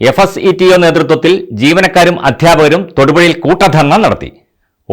F S E T O നേതൃത്വത്തിൽ ജീവനക്കാരും അധ്യാപകരും തൊടുപുഴയിൽ കൂട്ടധർണ നടത്തി.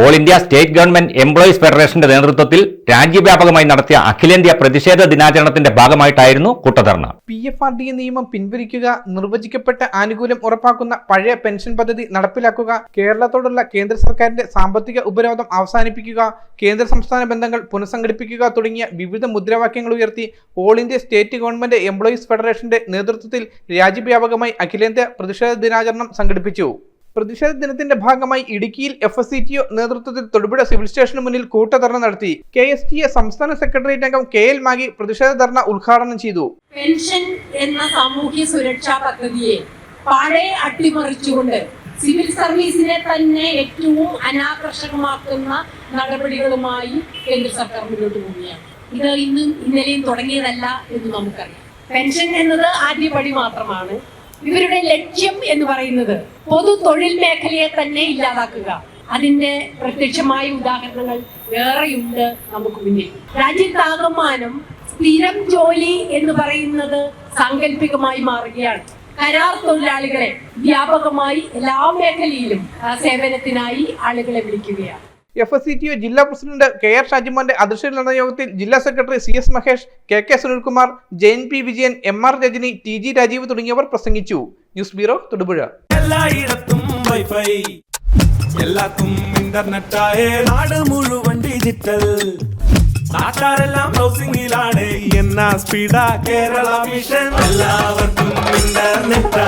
All India state government employees ഫെഡറേഷന്റെ നേതൃത്വത്തിൽ രാജ്യവ്യാപകമായി നടത്തിയ അഖിലേന്ത്യാ പ്രതിഷേധ ദിനാചരണത്തിന്റെ ഭാഗമായിട്ടായിരുന്നു കൂട്ടധർണ. പി എഫ് ആർ ഡി നിയമം പിൻവലിക്കുക നിർവചിക്കപ്പെട്ട ആനുകൂല്യം ഉറപ്പാക്കുന്ന പഴയ പെൻഷൻ പദ്ധതി നടപ്പിലാക്കുക കേരളത്തോടുള്ള കേന്ദ്ര സർക്കാരിന്റെ സാമ്പത്തിക ഉപരോധം അവസാനിപ്പിക്കുക കേന്ദ്ര സംസ്ഥാന ബന്ധങ്ങൾ പുനഃസംഘടിപ്പിക്കുക തുടങ്ങിയ വിവിധ മുദ്രാവാക്യങ്ങൾ ഉയർത്തി all India state government employees ഫെഡറേഷന്റെ നേതൃത്വത്തിൽ രാജ്യവ്യാപകമായി അഖിലേന്ത്യാ പ്രതിഷേധ ദിനാചരണം സംഘടിപ്പിച്ചു. പ്രതിഷേധ ദിനത്തിന്റെ ഭാഗമായി ഇടുക്കിയിൽ F S C T O നേതൃത്വത്തിൽ തൊടുപുഴ സിവിൽ സ്റ്റേഷന് മുന്നിൽ കൂട്ടധർണ നടത്തി. കെ എസ് ടി എ സംസ്ഥാന സെക്രട്ടേറിയറ്റ് അംഗം കെ എൽ മാഗി പ്രതിഷേധ ധർണ ഉദ്ഘാടനം ചെയ്തു. പെൻഷൻ എന്ന സാമൂഹ്യ സുരക്ഷാ പദ്ധതിയെ പഴയ അട്ടിമറിച്ചുകൊണ്ട് സിവിൽ സർവീസിനെ തന്നെ ഏറ്റവും അനാകർഷകമാക്കുന്ന നടപടികളുമായി കേന്ദ്ര സർക്കാർ മുന്നോട്ട് പോവുകയാണ്. ഇത് ഇന്നും ഇന്നലെയും തുടങ്ങിയതല്ല എന്ന് നമുക്കറിയാം. പെൻഷൻ എന്നത് ആദ്യപടി മാത്രമാണ്. ഇവരുടെ ലക്ഷ്യം എന്ന് പറയുന്നത് പൊതു തൊഴിൽ മേഖലയെ തന്നെ ഇല്ലാതാക്കുക. അതിന്റെ പ്രത്യക്ഷമായ ഉദാഹരണങ്ങൾ വേറെയുണ്ട് നമുക്ക് മുന്നിൽ. രാജ്യത്താകമാനം സ്ഥിരം ജോലി എന്ന് പറയുന്നത് സാങ്കല്പികമായി മാറുകയാണ്. കരാർ തൊഴിലാളികളെ വ്യാപകമായി എല്ലാ മേഖലയിലും സേവനത്തിനായി ആളുകളെ വിളിക്കുകയാണ്. F S C T O ജില്ലാ പ്രസിഡന്റ് കെ ആർ ഷാജിമോന്റെ അധ്യക്ഷതയിൽ നടന്ന യോഗത്തിൽ ജില്ലാ secretary C S Mahesh K K Sunilkumar Jayan P Vijayan M R Rajani T G Rajeev തുടങ്ങിയവർ പ്രസംഗിച്ചു. News bureau Thodupuzha. വൈഫൈ. നാട് മുഴുവൻ ഡിജിറ്റൽ നാട്ടാരെല്ലാം കേരള മിഷൻ എല്ലാവർക്കും ഇന്റർനെറ്റാ